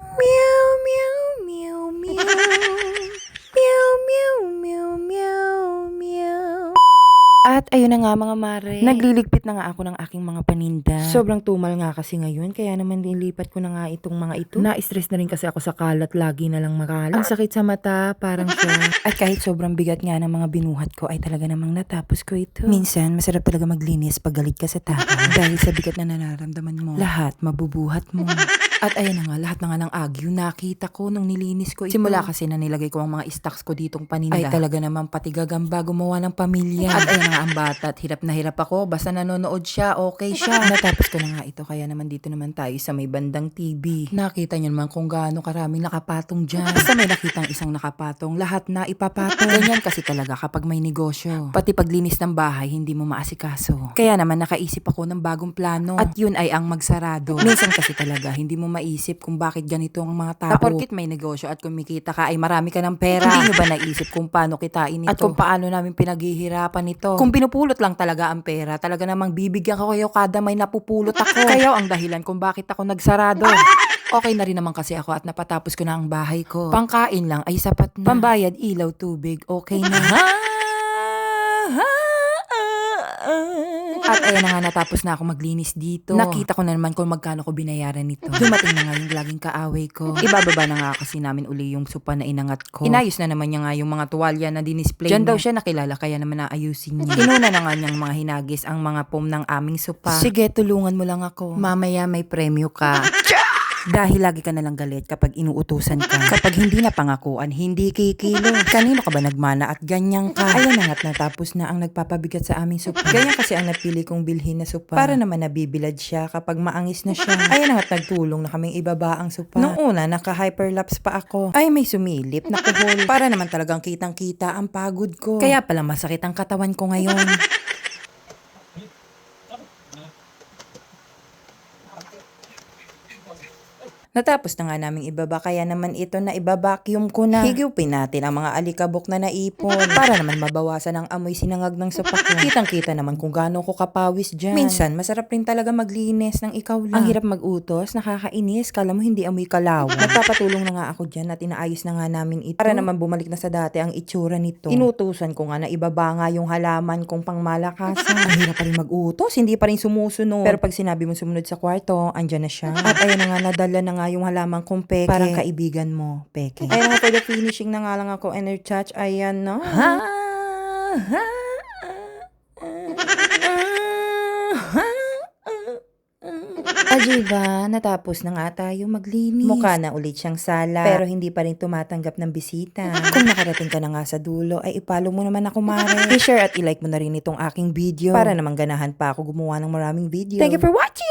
喵。At ayun na nga mga mare, nagliligpit na nga ako ng aking mga paninda. Sobrang tumal nga kasi ngayon, kaya naman nilipat ko na nga itong mga ito. Na-stress na rin kasi ako sa kalat, lagi na lang makalat. Ang sakit sa mata, parang siya. At kahit sobrang bigat nga ng mga binuhat ko, ay talaga namang natapos ko ito. Minsan, masarap talaga maglinis pag galit ka sa tao. Dahil sa bigat na nararamdaman mo, lahat mabubuhat mo. At ayan na nga, lahat na nga ng agyo nakita ko nung nilinis ko ito. Simula kasi na nilagay ko ang mga stocks ko ditong paninda. Ay talaga naman pati gagamba gumawa ng pamilya. At ayan na nga ang bata at hirap na hirap ako. Basta nanonood siya, okay siya. Natapos ko na nga ito kaya naman dito naman tayo sa may bandang TV. Nakita niyo naman kung gaano karaming nakapatong dyan. Basta may nakitang isang nakapatong, lahat na ipapatong. Ganyan kasi talaga kapag may negosyo. Pati paglinis ng bahay, hindi mo maasikaso. Kaya naman nakaisip ako ng bagong plano. At yun ay ang magsarado. Minsan kasi talaga, hindi mo maisip kung bakit ganito ang mga tao. Porkit may negosyo at kumikita ka ay marami ka ng pera. Hindi nyo ba naisip kung paano kitain ito? At kung paano namin pinaghihirapan ito? Kung pinupulot lang talaga ang pera, talaga namang bibigyan ko kayo kada may napupulot ako. Kayo ang dahilan kung bakit ako nagsarado. Okay na rin naman kasi ako at napatapos ko na ang bahay ko. Pangkain lang ay sapat na. Pambayad, ilaw, tubig, okay na. At ayan na nga natapos na ako maglinis dito. Nakita ko na naman kung magkano ko binayaran nito. Dumating na nga yung laging kaaway ko. Ibababa na nga kasi namin uli yung supa na inangat ko. Inayos na naman niya nga yung mga tuwalya na dinisplay Diyan daw siya nakilala kaya naman naayusin niya. Inuna na nga niyang mga hinagis ang mga pom ng aming supa. Sige, tulungan mo lang ako. Mamaya may premyo ka. Dahil lagi ka nalang galit kapag inuutusan ka. Kapag hindi na pangakuan, hindi kikilo. Kanino ka ba nagmana at ganyan ka? Ayan na nga't natapos na ang nagpapabigat sa aming supa. Ganyan kasi ang napili kong bilhin na supa. Para naman nabibilad siya kapag maangis na siya. Ayan na nga't nagtulong na kaming ibaba ang supa. Nung una, naka-hyperlapse pa ako. Ay, may sumilip na kuhol. Para naman talagang kitang-kita ang pagod ko. Kaya pala masakit ang katawan ko ngayon. Natapos na nga naming ibaba kaya naman ito na ibabacuum ko na. Higupin natin ang mga alikabok na naipon para naman mabawasan ang amoy sinangag ng sapak ko. Kitang-kita naman kung gaano ko kapawis dyan. Minsan, masarap rin talaga maglinis ng ikaw lang. Ang hirap mag-utos, nakakainis, kala mo hindi amoy kalawa. Nagpapatulong na nga ako dyan at inaayos na nga namin ito. Para naman bumalik na sa dati ang itsura nito. Inutusan ko nga na ibaba nga yung halaman kong pangmalakasan. ang hirap pa rin mag-utos, hindi pa rin sumusunod. Pero pag sinabi mo sumunod sa kwarto, andyan na siya. At ayan na nga, nadala na nga yung halaman kong peke. Parang kaibigan mo, peke. Ayan nga, for the finishing na nga lang ako, and touch, ayan na. Ha? Ha? Ajiba, natapos na nga tayo maglinis. Mukha na ulit siyang sala. Pero hindi pa rin tumatanggap ng bisita. Kung nakarating ka na nga sa dulo, ay ipalo mo naman ako, Mare. I-share at i-like mo na rin itong aking video. Para naman ganahan pa ako gumawa ng maraming video. Thank you for watching!